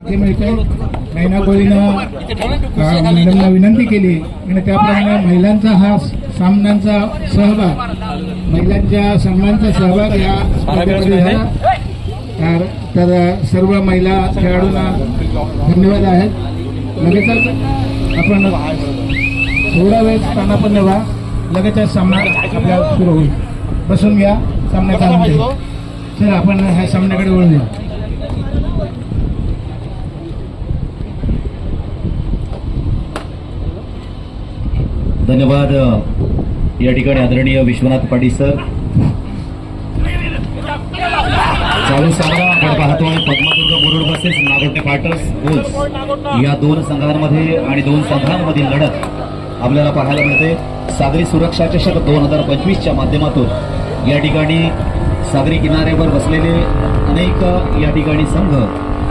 ते मिळते नैना कोहलीनं विनंती केली. आणि त्याप्रमाणे महिलांचा हा सामन्यांचा सहभाग महिलांच्या सामन्यांचा सहभाग या स्पर्धेमध्ये झाला. तर सर्व महिला खेळाडूंना धन्यवाद आहेत. लगेचच आपण थोडा वेळ स्थानापन्न व्हा. लगेचच सामना आपला सुरू होईल. बसून घ्या. सामन्याचा चला आपण ह्या सामन्याकडे वळूया. धन्यवाद. या ठिकाणी आदरणीय विश्वनाथ पाटील सर. चालू सामना आपण पाहतोय Padmadurg Murud buses Nagothe fighters bulls या दोन संघांमध्ये आणि दोन संघांमधील लढत आपल्याला पाहायला मिळते. सागरी सुरक्षा चषक दोन हजार पंचवीसच्या माध्यमातून या ठिकाणी सागरी किनाऱ्यावर बसलेले अनेक या ठिकाणी संघ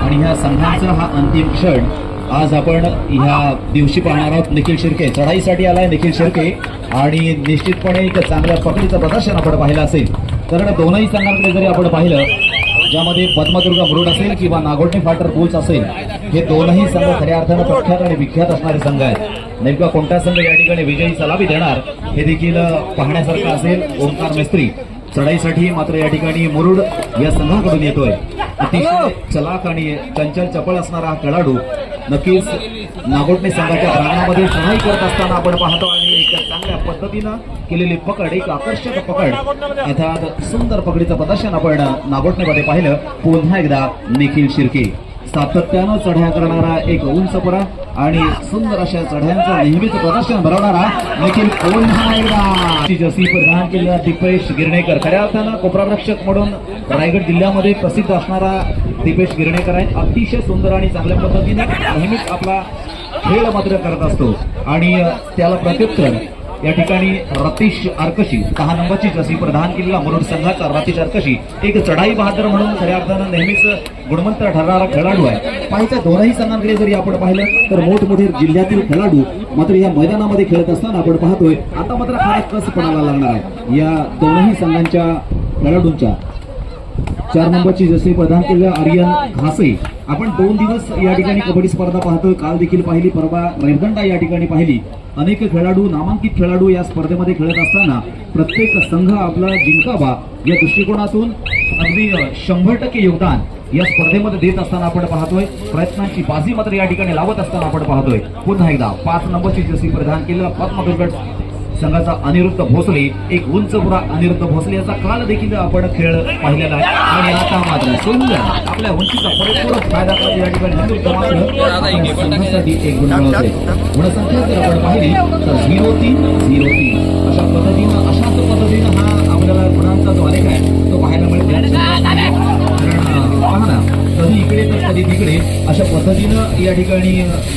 आणि ह्या संघांचा हा अंतिम क्षण आज आपण ह्या दिवशी पाहणार आहोत निखिल शिर्के. चढाईसाठी आलाय निखिल शिर्के. आणि निश्चितपणे एक चांगल्या पकडीचं प्रदर्शन आपण पाहिलं असेल. कारण दोनही संघांकडे जरी आपण पाहिलं ज्यामध्ये पद्मदुर्ग मुरुड असेल किंवा नागोठणे फाटर बुल्स असेल हे दोनही संघ खऱ्या अर्थानं प्रख्यात आणि विख्यात असणारे संघ आहेत. नेमका कोणता संघ या ठिकाणी विजयी सलामी देणार हे देखील पाहण्यासारखं असेल ओंकार मिस्त्री. चढाईसाठी मात्र या ठिकाणी मुरुड या संघाकडून येतोय. अतिशय चलाक आणि चंचल चपळ असणारा हा खेळाडू नक्कीच नागोटणे संघाच्या प्राणामध्ये चढाई करत असताना आपण पाहतो आणि एक चांगल्या पद्धतीनं केलेली पकड एक आकर्षक पकड. अर्थात सुंदर पकडीचं प्रदर्शन आपण नागोटणेमध्ये पाहिलं. पुन्हा एकदा निखिल शिर्के. सातत्यानं चढ्या करणारा एक उंचपुरा आणि सुंदर अशा चढ्यांचं नेहमीच प्रदर्शन भरवणारा निखिल पुन्हा एकदा जसी प्रदान केलेला दीपेश गिरणेकर. खऱ्या अर्थानं कोपरारक्षक म्हणून रायगड जिल्ह्यामध्ये प्रसिद्ध असणारा दीपेश गिरणेकर आहे. अतिशय सुंदर आणि चांगल्या पद्धतीने नेहमीच आपला खेळ मात्र करत असतो. आणि त्याला प्रत्युत्तर या ठिकाणी रतीश आर्कशी दहा नंबरची जशी प्रधान किल्ला मुरुड संघाचा रतीश आर्कशी एक चढाई बहादर म्हणून खऱ्या अर्थानं नेहमीच गुणवंत ठरणारा खेळाडू आहे. पाहिजे दोनही संघांकडे जरी आपण पाहिलं तर मोठमोठे जिल्ह्यातील खेळाडू मात्र या मैदानामध्ये खेळत असताना आपण पाहतोय आता मात्र हा कस पणाला लागणार आहे. या दोनही संघांच्या खेळाडूंच्या चार नंबरची जशी प्रधान किल्ला आर्यन घासे आपण दोन दिवस या ठिकाणी कबड्डी स्पर्धा पाहतोय. काल देखील पाहिली परवा रेवदंडा या ठिकाणी पाहिली. अनेक खेळाडू नामांकित खेळाडू या स्पर्धेमध्ये खेळत असताना प्रत्येक संघ आपला जिंकावा या दृष्टिकोनातून अगदी शंभर टक्के योगदान या स्पर्धेमध्ये देत असताना आपण पाहतोय. प्रयत्नांची बाजी मात्र या ठिकाणी लावत असताना आपण पाहतोय. पुन्हा एकदा पाच नंबरची जर्सी परिधान केलेला पद्मदुर्गड संघाचा अनिरुद्ध भोसले एक उंच पुरा अनिरुद्ध भोसले याचा काल देखील आपण खेळ पाहिलेला आहे. आणि आता मात्र सुंदर आपल्या उंचीचा परिपूर्ण फायदा या ठिकाणी अनिरुद्ध मात्र संघासाठी एक गुण मिळवते गुणसंख्या जर आपण पाहिली तर झिरो तीन झिरो तीन. अशा पद्धतीनं अशाच पद्धतीनं हा आपल्याला गुणांचा जो आलेख आहे तो पाहायला मिळतो कारण कधी इकडे तर कधी तिकडे अशा पद्धतीनं या ठिकाणी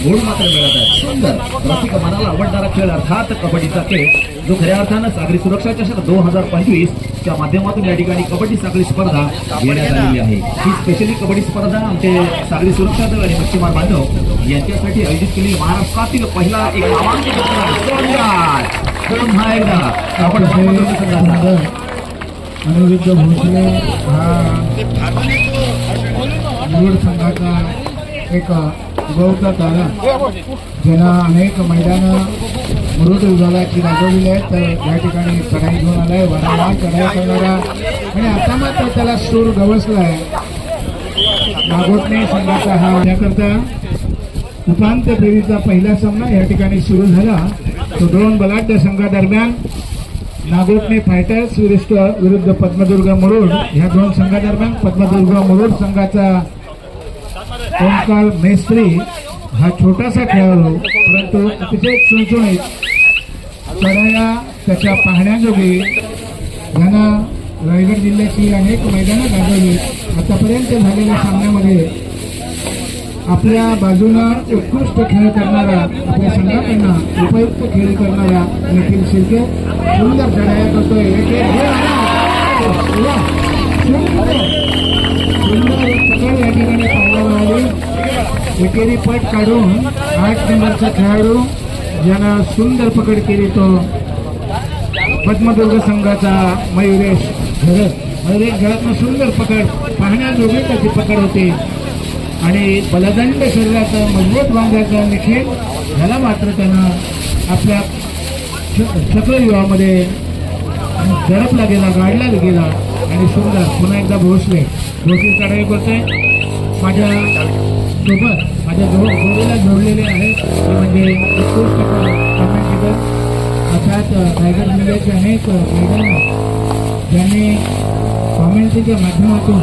गोड मात्र मिळत आहे. सुंदर रसिक मनाला आवडणारा खेळ अर्थात कबड्डीचा खेळ जो खऱ्या अर्थानं सागरी सुरक्षा चषक दोन हजार पंचवीस च्या माध्यमातून या ठिकाणी कबड्डी सागरी स्पर्धा घेण्यात आलेली आहे. ही स्पेशली कबड्डी स्पर्धा आमचे सागरी सुरक्षा दल आणि मच्छीमार बांधव यांच्यासाठी आयोजित केलेली महाराष्ट्रातील पहिला एक नामांकित एकदा आपण भोसले हा. निवड संघाचा एक उगवता तारा ज्यांना अनेक मैदानं मुरुड विभागाची राबवलेली आहेत. तर या ठिकाणी चढाई घेऊन आलाय वारंवार चढाई करणारा. आणि आता मात्र त्याला सूर गवसला आहे नागोटणे संघाचा हा याकरता उपांत्य फेरीचा पहिला सामना या ठिकाणी सुरू झाला. तो दोन बलाढ्य संघादरम्यान नागोटणे फायटर्स विरुद्ध विरुद्ध पद्मदुर्ग मुरुड ह्या दोन संघादरम्यान पद्मदुर्ग मुरुड संघाचा ओंकार मेस्त्री हा छोटासा खेळाडू परंतु अतिशय चुणचुणीत चढाया त्याच्या पाहण्याजोगी ह्यानं रायगड जिल्ह्याची अनेक मैदानं गाजवली. आतापर्यंत झालेल्या सामन्यामध्ये आपल्या बाजूनं उत्कृष्ट खेळ करणारा आपल्या संघाकडनं उपयुक्त खेळ करणारा निखिल शिर्के सुंदर चढाया करतोय. सुंदर. सुंदर पकड या ठिकाणी पाहायला एकेरी पट काढून आठ नंबरचा खेळाडू ज्यानं सुंदर पकड केली तो पद्मदुर्ग संघाचा मयुरेश घरत मयुरेश घरतनं सुंदर पकड पाहण्याजोगी त्याची पकड होती. आणि बलदंड शरीराचा मजबूत बांधायचा निषेध ह्याला मात्र त्यानं आपल्या च- युवामध्ये झडपला गेला गाडला गेला आणि सुंदर पुन्हा एकदा भोसले. भोसले चढाई करतोय. माझ्या सोबत माझ्या जो जोडीला जोडलेले आहेत ते म्हणजे उत्कृष्ट कमेंटेटर अर्थात रायगड जिल्ह्याचे अनेक मैदान ज्यांनी कॉमेंट्रीच्या माध्यमातून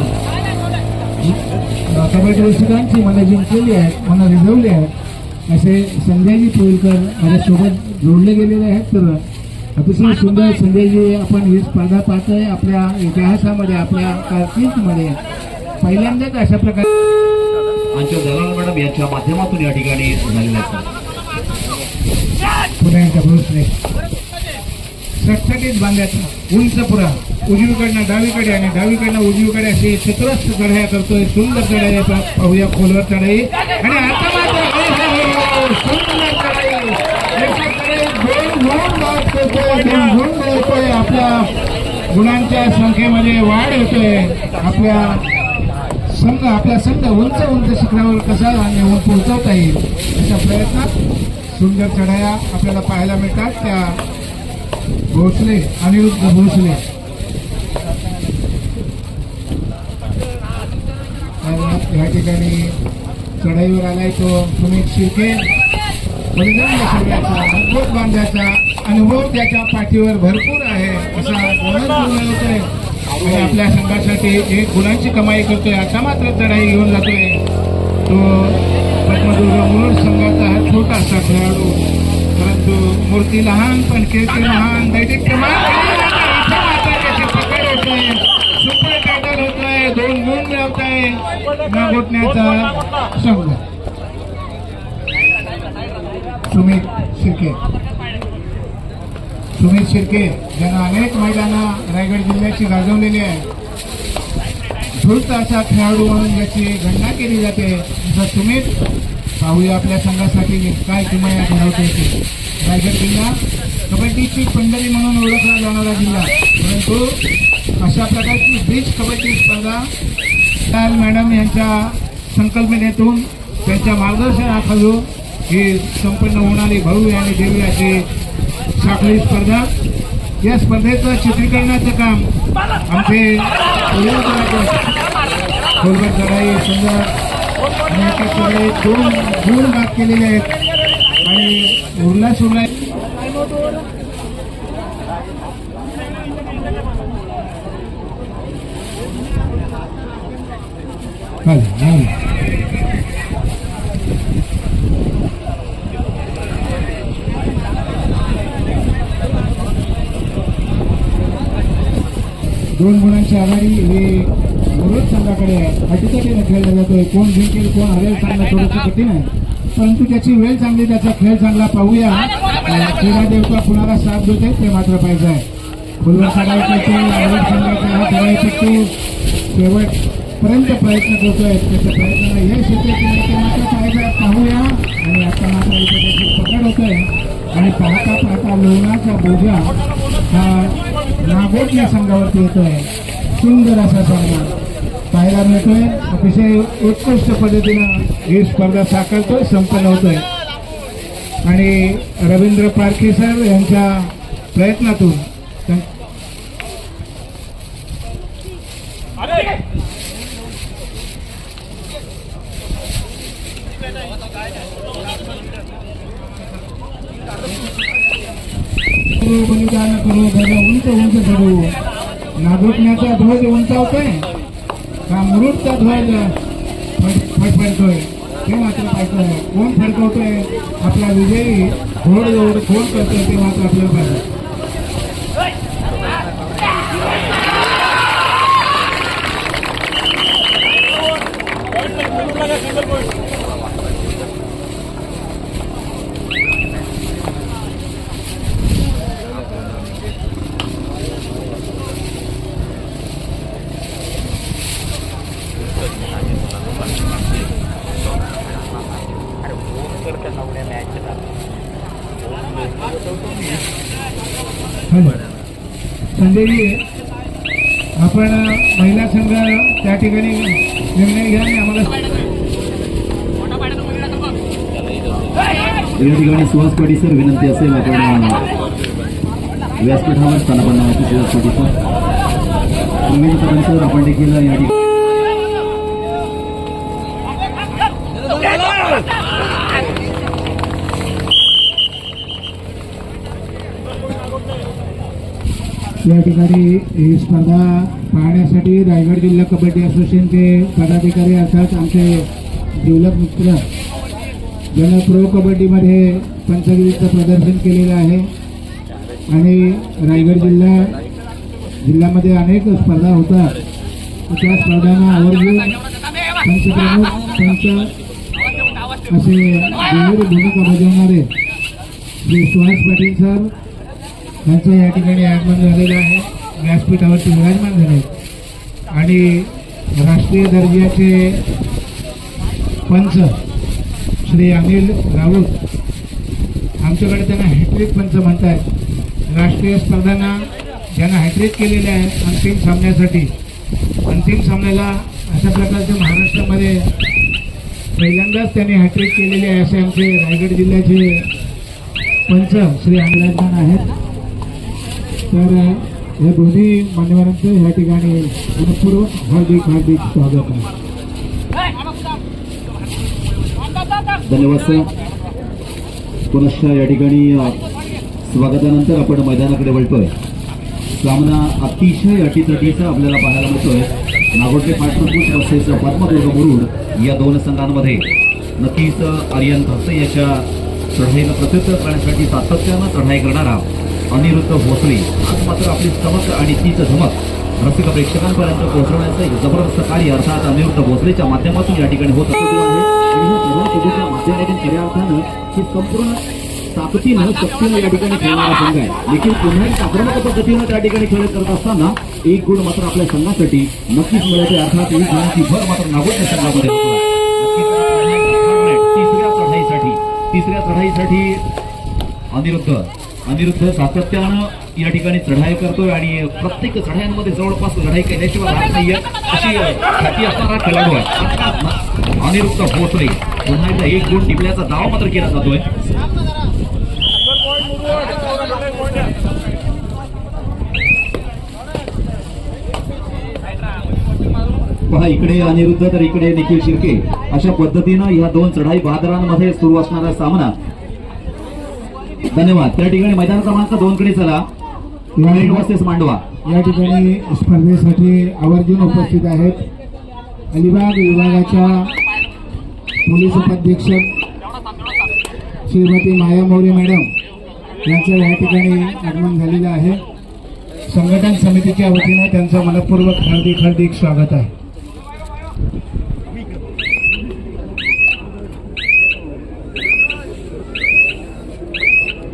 कबड्डी रसिकांची मला जिंकलेली आहेत मला रिझवली आहेत असे संजयजी पोईलकर माझ्यासोबत जोडले गेलेले आहेत. तर अतिशय सुंदर संजयजी आपण ही स्पर्धा पाहतोय. आपल्या इतिहासामध्ये आपल्या कारकिर्दीमध्ये. पहिल्यांदाच अशा प्रकारे आमच्या दलाल मॅडम यांच्या माध्यमातून या ठिकाणी झालेल्या पुन्हा एकदा भोसले सटसटीत बांधायचा उंच पुरा. उजवीकडनं डावीकडे आणि डावीकडनं उजवीकडे असे चतुरस्र चढाया करतोय. सुंदर चढाई पा- पाहूया खोलवर चढाई. आणि आता मात्र हो, हो, हो, सुंदर चढाई. आपल्या गुणांच्या संख्येमध्ये वाढ होतोय आपल्या संघ आपला संघ उंच उंच शिखरावर कसा नेऊन पोहोचवता येईल अशा प्रयत्नात सुंदर चढाया आपल्याला पाहायला मिळतात त्या भोसले अनिरुद्ध भोसले. आणि या ठिकाणी चढाईवर आलाय तो सुमित शिर्के. बलिदान शरीराचा मजबूत बांधायचा अनुभव त्याच्या पाठीवर भरपूर आहे असा बोनस आणि आपल्या संघासाठी एक गुणांची कमाई करतोय आता मात्र चढाई घेऊन जातोय. तो पद्मदुर्ग मुरुड संघाचा हा छोटासा खेळाडू. परंतु मूर्ती लहान पण खेळते लहान दैदिप्यमान पकड होतोय सुपर टायटल होतोय दोन गुण मिळवतोय. न घोटण्याचा संघ. सुमित शिर्के. सुमित शिर्के. ज्यांना अनेक मैदानं रायगड जिल्ह्याची गाजवलेली आहे. धूर्त असा खेळाडू म्हणून ज्याची गणना केली जाते. तसं तुम्हीच पाहूया आपल्या संघासाठी काय किमया घडवते ते. रायगड जिल्हा कबड्डीची पंढरी म्हणून ओळखला जाणारा जिल्हा. परंतु अशा प्रकारची बीच कबड्डी स्पर्धा लाल मॅडम यांच्या संकल्पनेतून त्यांच्या मार्गदर्शनाखालून ही संपन्न होणारी भव्य आणि देवी अशी साखळी स्पर्धा या स्पर्धेचं चित्रीकरणाचं काम आमचे खोलवर चढाई सुंदर आणि एका दोन गुण भाग केलेले आहेत. आणि उरला सुरला चालेल, चालेल. दोन गुणांची आघाडी हे मुरुड संघाकडे आहे. अटीतटीने खेळला जातोय कोण जिंकेल कोण हरेल सांगणं थोडंसं कठीण आहे. परंतु त्याची वेळ चांगली त्याचा खेळ चांगला पाहूया. क्रीडा देवता कुणाला साथ देते ते मात्र पाहिजे आहे. फुलवर सगळ्या करतो मुरुड संघाचा हा शेवटपर्यंत प्रयत्न करतोय. त्याच्या प्रयत्नाला यश येते ते मात्र पाहिजे पाहूया. आणि आता मात्र इथे त्याची पकड होत. आहे आणि पाहता पाहता लोणाचा बोजा हा नागोटल्या संघावरती येतोय. सुंदर असा सामना. पाहायला मिळतोय. अतिशय उत्कृष्ट पद्धतीनं ही स्पर्धा साकारतोय संपन्न होतोय. आणि रवींद्र पारखे सर यांच्या प्रयत्नातून बलिदान करू घरे उंच उंच नागोटण्याचा ध्वज उंचावतोय. का मुरुडचा ध्वज फडफडतोय ते मात्र पाहिजे कोण फडकवतोय? आपला विजयी घोड जोड कोण करतोय ते मात्र आपल्याला पाहिजे हॅलो संजयजी आपण महिला संघ त्या ठिकाणी निर्णय घ्या आणि आम्हाला या ठिकाणी सुहास पाटील सर विनंती असेल आपण व्यासपीठावर स्थानापन्न व्हायची सुहास पाटील सर आपण देखील या ठिकाणी या ठिकाणी ही स्पर्धा पाहण्यासाठी रायगड जिल्हा कबड्डी असोसिएशनचे पदाधिकारी अर्थात आमचे जिवलक मित्र ज्यानं प्रो कबड्डीमध्ये पंचगिरीचं प्रदर्शन केलेलं आहे. आणि रायगड जिल्हा जिल्ह्यामध्ये अनेक स्पर्धा होतात. त्या स्पर्धांना आवर्जून पंचप्रमुख पंच असे विविध भूमिका बजावणारे श्री सुहास पाटील सर यांचं या ठिकाणी आगमन झालेलं आहे. व्यासपीठावरती विराजमान झाले आणि राष्ट्रीय दर्जाचे पंच श्री अनिल राऊत आमच्याकडे त्यांना हॅट्रिक पंच म्हणतात राष्ट्रीय स्पर्धांना ज्यांना हॅट्रिक केलेले आहे अंतिम सामन्यासाठी. अंतिम सामन्याला अशा प्रकारच्या महाराष्ट्रामध्ये पहिल्यांदाच त्यांनी हॅट्रिक केलेली आहे असे आमचे रायगड जिल्ह्याचे पंच श्री अनिलाजमान आहेत. तर या दोन्ही मान्यवरांचं या ठिकाणी मनपूर्वक हार्दिक हार्दिक स्वागत आहे. धन्यवाद सर. पुनश्च या ठिकाणी स्वागतानंतर आपण मैदानाकडे वळतोय. सामना अतिशय अटीतटीचा आपल्याला पाहायला मिळतोय. नागोटे पाठपूट वर्सेस पद्मदुर्ग मुरुड या दोन संघांमध्ये. नक्कीच आर्यन धसे याच्या चढाईला प्रत्युत्तर करण्यासाठी सातत्यानं चढाई करणारा अनिरुद्ध भोसले आज मात्र आपली चमक आणि तीच धमक रसिक प्रेक्षकांपर्यंत पोहोचवण्याचं एक जबरदस्त कार्य अर्थात अनिरुद्ध भोसलेच्या माध्यमातून या ठिकाणी होत असलेलं आहे. आणि ह्या सर्व सोबतच्या माध्यमातून खऱ्या अर्थानं ही संपूर्ण ताकदीनं शक्तीनं या ठिकाणी खेळणारा संघ आहे. देखील पुन्हा एक आक्रमक पद्धतीनं त्या ठिकाणी खेळ करत असताना एक गुण मात्र आपल्या संघासाठी नक्कीच मिळते अर्थात एक गुणाची भर मात्र नागोच्या संघामध्ये तिसऱ्या चढाईसाठी तिसऱ्या चढाईसाठी अनिरुद्ध. अनिरुद्ध सातत्यानं या ठिकाणी चढाई करतोय आणि प्रत्येक चढायांमध्ये जवळपास लढाई केल्याशिवाय राहत नाहीये. अशी ख्याती असणारा खेळाडू आहे. अनिरुद्ध भोसले. पुन्हा एकदा एक गुण टिपल्याचा दावा मात्र केला जातोय. पहा इकडे अनिरुद्ध तर इकडे निखिल शिर्के. अशा पद्धतीनं या दोन चढाई बहादरांमध्ये सुरू असणारा सामना. धन्यवाद. त्या ठिकाणी मैदान क्रमांक दोन कडे चला. वर्सेस मांडवा. या ठिकाणी स्पर्धेसाठी आवर्जून उपस्थित आहेत अलिबाग विभागाच्या पोलीस उपाधीक्षक श्रीमती माया मोरे मॅडम यांचं या ठिकाणी आगमन झालेलं आहे. संघटन समितीच्या वतीनं त्यांचं मनपूर्वक हार्दिक हार्दिक स्वागत आहे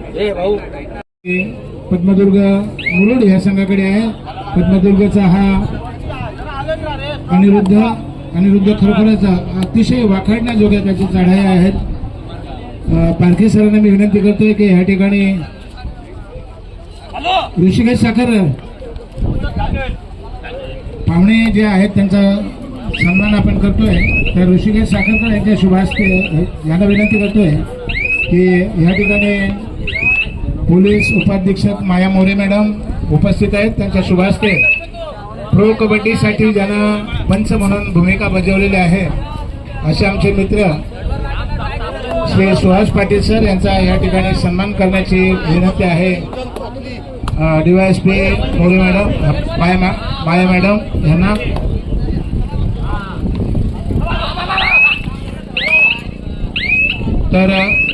हे पद्मदुर्ग मुरुड या संघाकडे आहे. पद्मदुर्गचा हा अनिरुद्ध अनिरुद्ध खरोखरच अतिशय वाखाडण्याजोग्या त्याची चढाई आहेत. पारखी सरांना मी विनंती करतोय की ह्या ठिकाणी ऋषिकेश साखर पाहुणे जे आहेत त्यांचा सन्मान आपण करतोय. तर ऋषिकेश साखरकर यांच्या शुभास्ते यांना विनंती करतोय की ह्या ठिकाणी पोलीस उपाधीक्षक माया मोरे मॅडम उपस्थित आहेत. त्यांच्या शुभास्ते. प्रो कबड्डीसाठी ज्यानं पंच म्हणून भूमिका बजावलेली आहे असे आमचे मित्र श्री सुहास पाटील सर यांचा या ठिकाणी सन्मान करण्याची विनंती आहे. डीवायएसपी मोरे मॅडम माया मॅ- माया मॅडम यांना. तर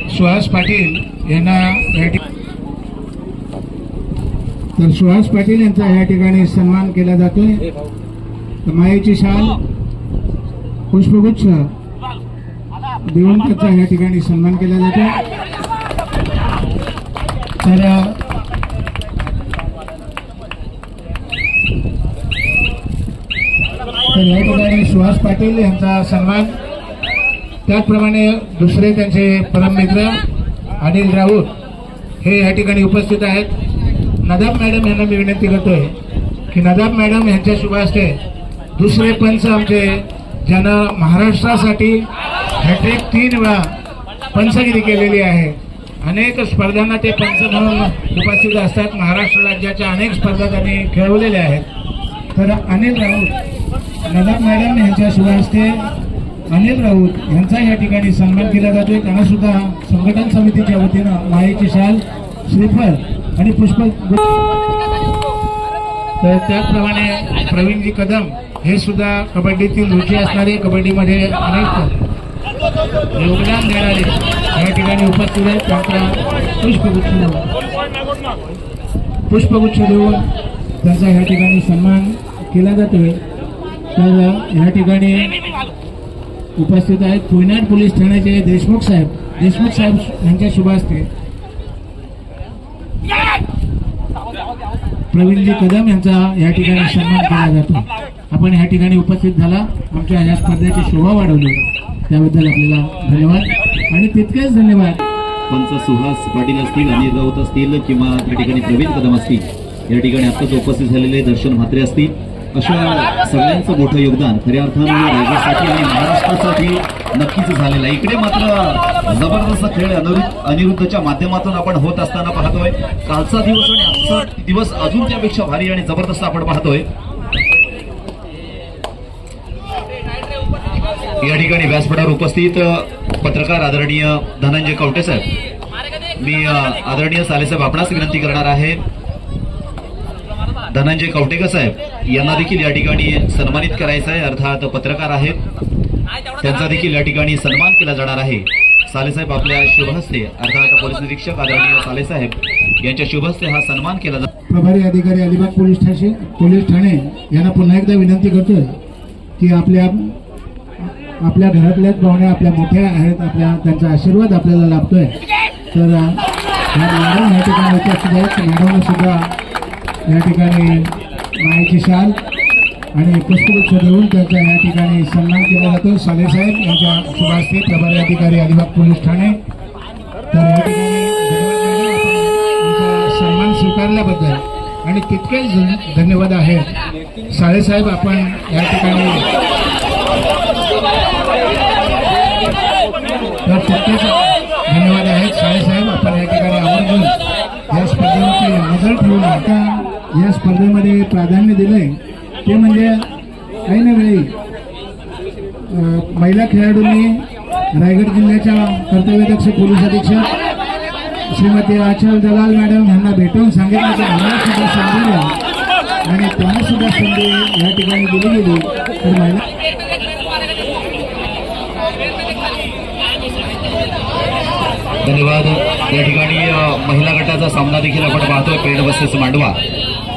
सुहास पाटील यांना या ठिकाणी तर सुहास पाटील यांचा या ठिकाणी सन्मान केला जातोय. तर मायेची शाल पुष्पगुच्छ देऊन त्याचा या ठिकाणी सन्मान केला जातो तर तर या ठिकाणी सुहास पाटील यांचा सन्मान. त्याचप्रमाणे दुसरे त्यांचे परममित्र अनिल राऊत हे या ठिकाणी उपस्थित आहेत. नदाब मॅडम यांना मी विनंती करतोय की नदाब मॅडम यांच्या शुभ दुसरे पंच आमचे ज्यानं महाराष्ट्रासाठी हॅट्रिक तीन वेळा पंचगिरी केलेली आहे. अनेक स्पर्धांना ते पंच म्हणून उपस्थित असतात. महाराष्ट्र राज्याच्या अनेक स्पर्धा त्यांनी खेळवलेल्या आहेत. तर अनिल राऊत नदाब मॅडम यांच्या शुभ अनिल राऊत यांचा या ठिकाणी सन्मान केला जातोय. त्यांना सुद्धा संघटन समितीच्या वतीनं माळेची शाल श्रीफळ आणि पुष्प तर त्याचप्रमाणे प्रवीणजी कदम हे सुद्धा कबड्डीतील रुची असणारे कबड्डीमध्ये अनेक योगदान देणारे या ठिकाणी उपस्थित आहेत. त्यांचा पुष्पगुच्छ देऊन पुष्पगुच्छ देऊन त्यांचा ह्या ठिकाणी सन्मान केला जातोय. तर ह्या ठिकाणी उपस्थित आहेत. पुण्यात पोलीस ठाण्याचे देशमुख साहेब. देशमुख साहेब यांच्या शुभ प्रवीणजी कदम यांचा या ठिकाणी सन्मान केला जातो. आपण या ठिकाणी उपस्थित झाला. आमच्या या स्पर्धेची शोभा वाढवली. त्याबद्दल आपल्याला धन्यवाद. आणि तितकेच धन्यवाद. पंच सुहास पाटील असतील अनिल राऊत असतील किंवा त्या ठिकाणी प्रवीण कदम असतील या ठिकाणी आत्ताच उपस्थित झालेले दर्शन म्हात्रे असतील अशा सगळ्यांचं मोठं योगदान खऱ्या अर्थानं राज्यासाठी आणि महाराष्ट्रासाठी नक्कीच झालेलं आहे. इकडे मात्र जबरदस्त खेळ अनिरुद्ध अनिरुद्धच्या माध्यमातून आपण होत असताना पाहतोय. कालचा दिवस आणि आजचा दिवस अजून त्यापेक्षा भारी आणि जबरदस्त आपण पाहतोय. या ठिकाणी व्यासपीठावर उपस्थित पत्रकार आदरणीय धनंजय कवटे साहेब. मी आदरणीय सालेसाहेब आपणास विनंती करणार आहे. धनंजय कवटेकर साहेब यांना देखील या ठिकाणी सन्मानित करायचं आहे. अर्थात पत्रकार आहेत. त्यांचा देखील या ठिकाणी सन्मान केला जाणार आहे. सालेसाहेब आपल्या शुभहस्ते अर्थात पोलीस निरीक्षक आदरणीय सालेसाहेब यांच्या शुभहस्ते हा सन्मान केला जातो प्रभारी अधिकारी अलिबाग पोलीस ठाणे पोलीस ठाणे यांना पुन्हा एकदा विनंती करतोय की आपल्या आपल्या घरातल्याच पाहुण्या आपल्या मोठ्या आहेत आपल्या त्यांचा आशीर्वाद आपल्याला लाभतोय. तर मॅडम या ठिकाणी उपस्थित सुद्धा या ठिकाणी मायेची शाल आणि पुष्पगुच्छ देऊन त्यांचा या ठिकाणी सन्मान केला जातो. सालेसाहेब यांच्या शुभास्ते प्रभारी अधिकारी अलिबाग पोलीस ठाणे. तर या ठिकाणी सन्मान स्वीकारल्याबद्दल आणि तितकेच धन- धन्यवाद आहेत साळेसाहेब आपण या ठिकाणी तर तितकेच स्पर्धेमध्ये प्राधान्य दिलंय. ते म्हणजे ऐन वेळी महिला खेळाडूंनी रायगड जिल्ह्याच्या कर्तव्यदक्ष पोलीस अधीक्षक श्रीमती आचल दलाल मॅडम यांना भेटून सांगितलं की आम्हाला सुद्धा संधी द्या. आणि त्यांना सुद्धा संधी या ठिकाणी दिली गेली. तर महिला धन्यवाद. या ठिकाणी महिला गटाचा सामना देखील आपण पाहतोय. पेड बसेस मांडवा.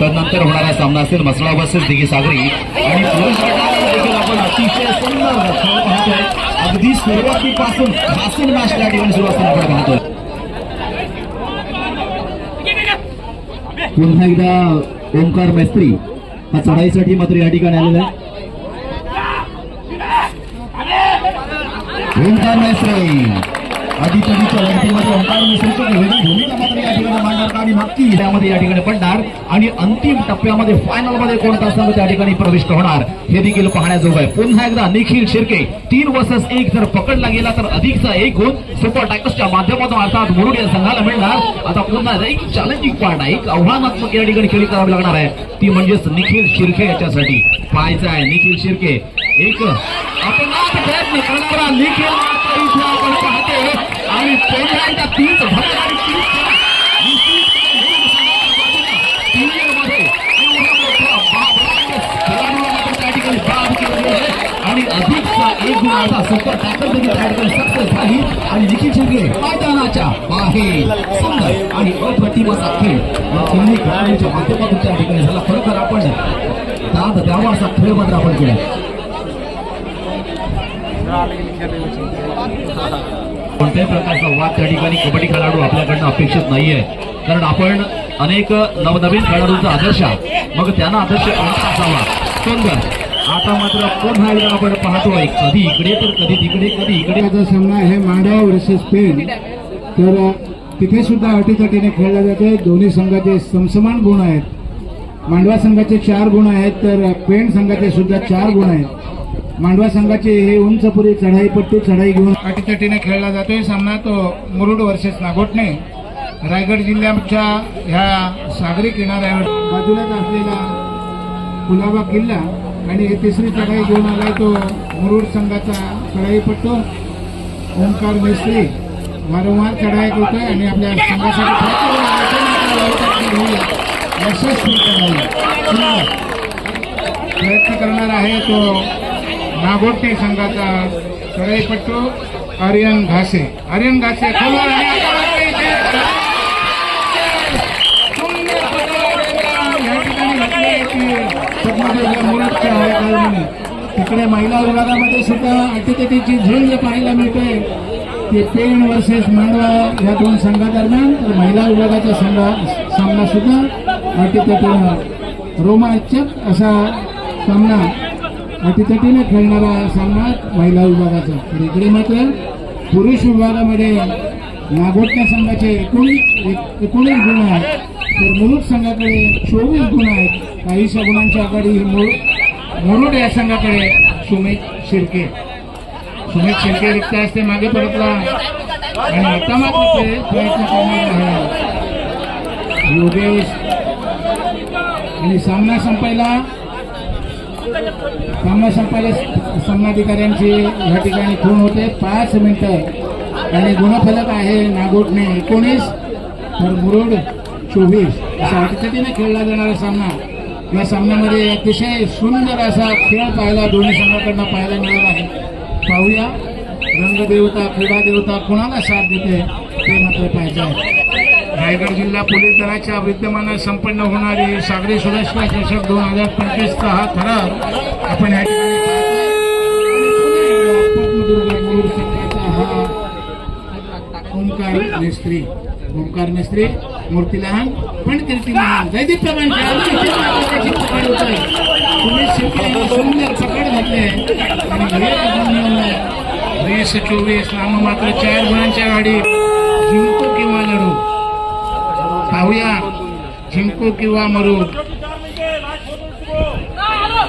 तदनंतर होणारा सामना असेल मसळा बसेस दिघी सागरी. आणि पुरुष गटामध्ये देखील आपण अतिशय सुंदर खेळ पाहतोय अगदी सुरुवातीपासून खासून मॅच त्या ठिकाणी सुरू असताना आपण पाहतोय. पुन्हा एकदा ओंकार मैत्री. हा चढाईसाठी मात्र या ठिकाणी आलेला आहे. ओंकार मैत्री. आदित्यजीच्या लढतीमध्ये ओंकार मिश्रची भूमिका ठिकाणी मांडणार आणि नक्की त्यामध्ये या ठिकाणी पडणार. आणि अंतिम टप्प्यामध्ये फायनलमध्ये कोणता संघ त्या ठिकाणी प्रविष्ट होणार हे देखील पाहण्याजोग आहे. पुन्हा एकदा निखिल शिर्के तीन वर्सेस एक जर पकडला गेला तर अधिकचा एक गुण सुपर टायगर्सच्या माध्यमातून अर्थात मुरुड या संघाला मिळणार. आता पुन्हा एक चॅलेंजिंग पार्ट आहे. एक आव्हानात्मक या ठिकाणी खेळी करावी लागणार आहे. ती म्हणजेच निखिल शिर्के याच्यासाठी. पाहायचं आहे निखिल शिर्के. एक आपण प्रयत्न करणारा निखिल आपण आणि पुन्हा एकदा अधिकचा आता सुपर टॅकल देखील त्या सक्सेस झाली आणि निखिल शिर्के मैदानाच्या बाहेर. सुंदर आणि अप्रतिम असा खेळ. या तिन्ही खेळाडूंच्या माध्यमातून त्या ठिकाणी झाला खरोखर आपण दाद द्यावा असा खेळ मात्र आपण केला. कोणत्याही प्रकारचा वाद त्या ठिकाणी कबड्डी खेळाडू आपल्याकडनं अपेक्षित नाहीये. कारण आपण अनेक नवनवीन खेळाडूंचा आदर्श मग त्यांना आदर्श कोणता असावा? सुंदर आता मात्र पुन्हा एकदा आपण पाहतोय कधी इकडे तर कधी तिकडे कधी इकडे. माझा सामना आहे मांडवा वर्सेस पेन तर तिथे सुद्धा अटीतटीने खेळला जाते दोन्ही संघाचे समसमान गुण आहेत. मांडवा संघाचे चार गुण आहेत तर पेण संघाचे सुद्धा चार गुण आहेत. मांडवा संघाचे हे उंचपुरी चढाई पट्टी चढाई घेऊन अटीतटीने खेळला जातोय. सामना तो मुरुड वर्सेस नागोटणे रायगड जिल्ह्याच्या ह्या सागरी किनाऱ्यावर बाजूलाच असलेला कुलाबा किल्ला आणि तिसरी चढाई घेऊन आलाय तो मुरुड संघाचा चढाईपट्टू ओंकार मिस्त्री. वारंवार चढाई करतोय आणि आपल्या संघासाठी यशस्वी प्रयत्न करणार आहे तो नागोटे संघाचा चढाईपट्टू आर्यन घासे. आर्यन घासे खोलवर आणि या ठिकाणी घटना आहे तिकडे महिला विभागामध्ये सुद्धा अटीतटीची झुंज पाहायला मिळते. ते पेण वर्सेस मांडवा या दोन संघादरम्यान तर महिला विभागाचा संघा सामना सुद्धा अटीतटीनं रोमांचक असा सामना अटीतटीने खेळणारा सामना महिला विभागाचा. तर इकडे मात्र पुरुष विभागामध्ये नागोटण्या संघाचे एकूण एक- एकोणीस गुण आहेत. तर मुलुक संघाकडे चोवीस गुण आहेत. काहीशा गुणांची आघाडी ही मुरुड मुरुड या संघाकडे सुमित शिर्के. सुमित शिर्के रिक्त असते मागे परतला. आणि आता मात्र ते प्रयत्न करणार आहे योगेश. आणि सामना संपायला. सामना संपायला सामनाधिकाऱ्यांची या ठिकाणी खून होते. पाच मिनिटं. आणि गुणफलक आहे नागोटने एकोणीस तर मुरुड चोवीस. असा अटीतटीने खेळला जाणारा सामना. या सामन्यामध्ये अतिशय सुंदर असा खेळ पाहायला दोन्ही संघाकडनं पाहायला मिळत आहे. पाहूया. रंगदेवता क्रीडा देवता कुणाला साथ देते ते मात्र पाहिजे आहे. रायगड जिल्हा पोलीस दलाच्या विद्यमानं संपन्न होणारी सागरी सुरक्षा चषक दोन हजार पंचवीसचा हा ठराव आपण या ठिकाणी हा ओंकार मिस्त्री. ओंकार मिस्त्री. मूर्ती लहान पण कीर्ती लहान जयदीप प्रमाण पकड होत तुम्ही शिवकाला सुंदर पकड घातले. आणि वीस चोवीस नाम मात्र चार गुणांच्या गाडी. जिंकू किंवा लढू? पाहूया. जिंकू किंवा मरू?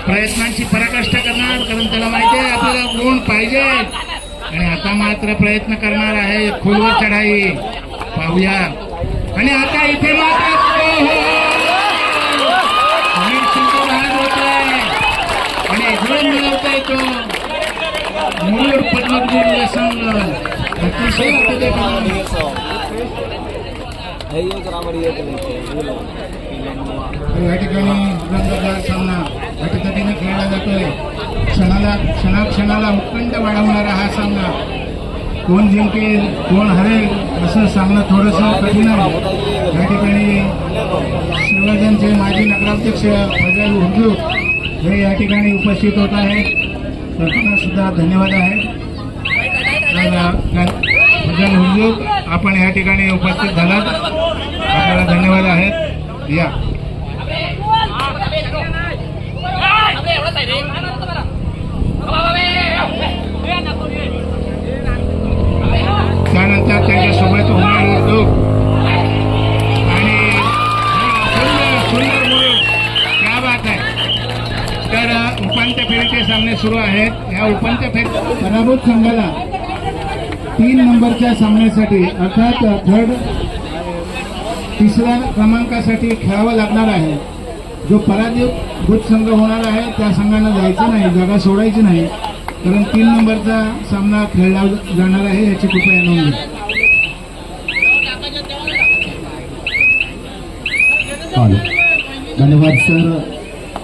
प्रयत्नांची पराकाष्ठा करणार कारण त्याला माहिती आहे आपल्याला गुण पाहिजे? आणि आता मात्र प्रयत्न करणार आहे खोलवर चढाई. पाहूया. आणि आता इथे मात्र ओहो! समीर शिंदे होतोय आणि गुण मिळवतोय तो. मूळ पद्मपूर संघ अतिशय या ठिकाणी रंगतदार सामना अटीतटीने खेळला जातोय. क्षणाला क्षणाक्षणाला उत्कंठ वाढवणारा हा सामना. कोण जिंकेल कोण हरेल असं सांगणं थोडंसं कठीण आहे. या ठिकाणी शिवराजांचे माजी नगराध्यक्ष फजल हुजू हे या ठिकाणी उपस्थित होत आहेत. त्यांना सुद्धा धन्यवाद आहेत तर फजल आपण या ठिकाणी उपस्थित झालात. आपल्याला धन्यवाद आहेत. या. सुरू आहेत या उपांत्य फेरीत पराभूत संघाला तीन नंबरच्या सामन्यासाठी अर्थात थर्ड तिसऱ्या क्रमांकासाठी खेळावं लागणार आहे. जो पराभूत संघ होणार आहे त्या संघानं जायचं नाही जागा सोडायची नाही. कारण तीन नंबरचा सामना खेळला जाणार आहे याची कृपया नोंद घ्या. धन्यवाद सर.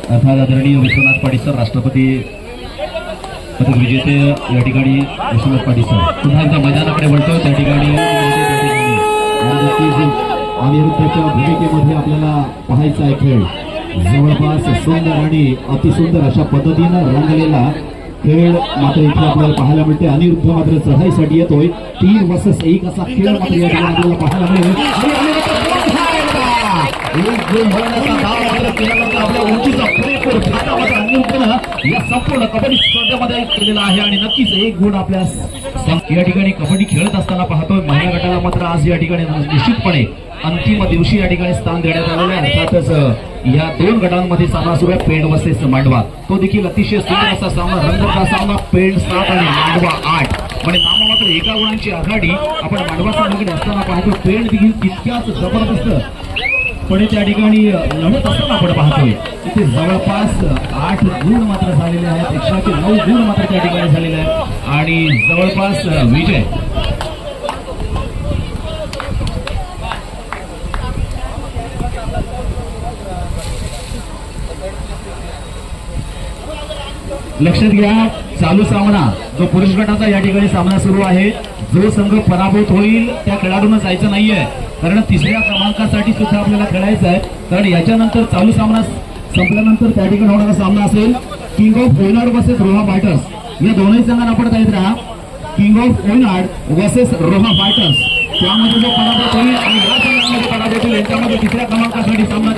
अर्थात आदरणीय विश्वनाथ पाटील सर राष्ट्रपती पदक विजेते या ठिकाणी विश्वनाथ पाटील सर. पुन्हा एकदा मैदानाकडे वळतो त्या ठिकाणी अनिरुद्धच्या भूमिकेमध्ये आपल्याला पाहायचा आहे खेळ. जवळपास सुंदर आणि अतिसुंदर अशा पद्धतीनं रंगलेला खेळ मात्र इथे आपल्याला पाहायला मिळते अनिरुद्ध मात्र चढाईसाठी येतोय. तीन वर्सेस एक असा खेळ मात्र या ठिकाणी आपल्याला पाहायला मिळेल. आणि अनिरुद्ध एक केला जातो आपल्या उंचीचा पुरेपूर फाटा मात्र या संपूर्ण कबड्डी स्पर्धेमध्ये केलेला आहे. आणि नक्कीच एक गुण आपल्या या ठिकाणी कबड्डी खेळत असताना पाहतोय. महिला गटाला मात्र आज या ठिकाणी निश्चितपणे अंतिम दिवशी या ठिकाणी स्थान देण्यात आलेलं आहे. अर्थातच या दोन गटांमध्ये सामना सुरू आहे पेंड वर्सेस मांडवा. तो देखील अतिशय सुंदर असा सामना रंगतदार सामना पेंड सात आणि मांडवा आठ. म्हणजे नाममात्र एका गुणांची आघाडी आपण मांडवा संघाकडे असताना पाहतो पेंड देखील तितक्याच जबरदस्त पण त्या ठिकाणी लढत असताना आपण पाहतोय. इथे जवळपास आठ गुण मात्र झालेले आहेत एकशे नऊ गुण मात्र त्या ठिकाणी झालेले आहेत. आणि जवळपास विजय. लक्षात घ्या चालू सामना जो पुरुष गटाचा या ठिकाणी सामना सुरू आहे जो संघ पराभूत होईल त्या खेळाडूंना जायचं नाहीये. कारण तिसऱ्या क्रमांकासाठी सुद्धा आपल्याला खेळायचं आहे. कारण याच्यानंतर चालू सामना संपल्यानंतर त्या ठिकाणी होणारा सामना असेल. King of Oynad versus Roha fighters या दोनही संघांना आपण जात राहा. King of Oynad versus Roha fighters त्यामध्ये जो पराभव होईल आणि या संघामध्ये पराभव होईल यांच्यामध्ये तिसऱ्या क्रमांकासाठी सामना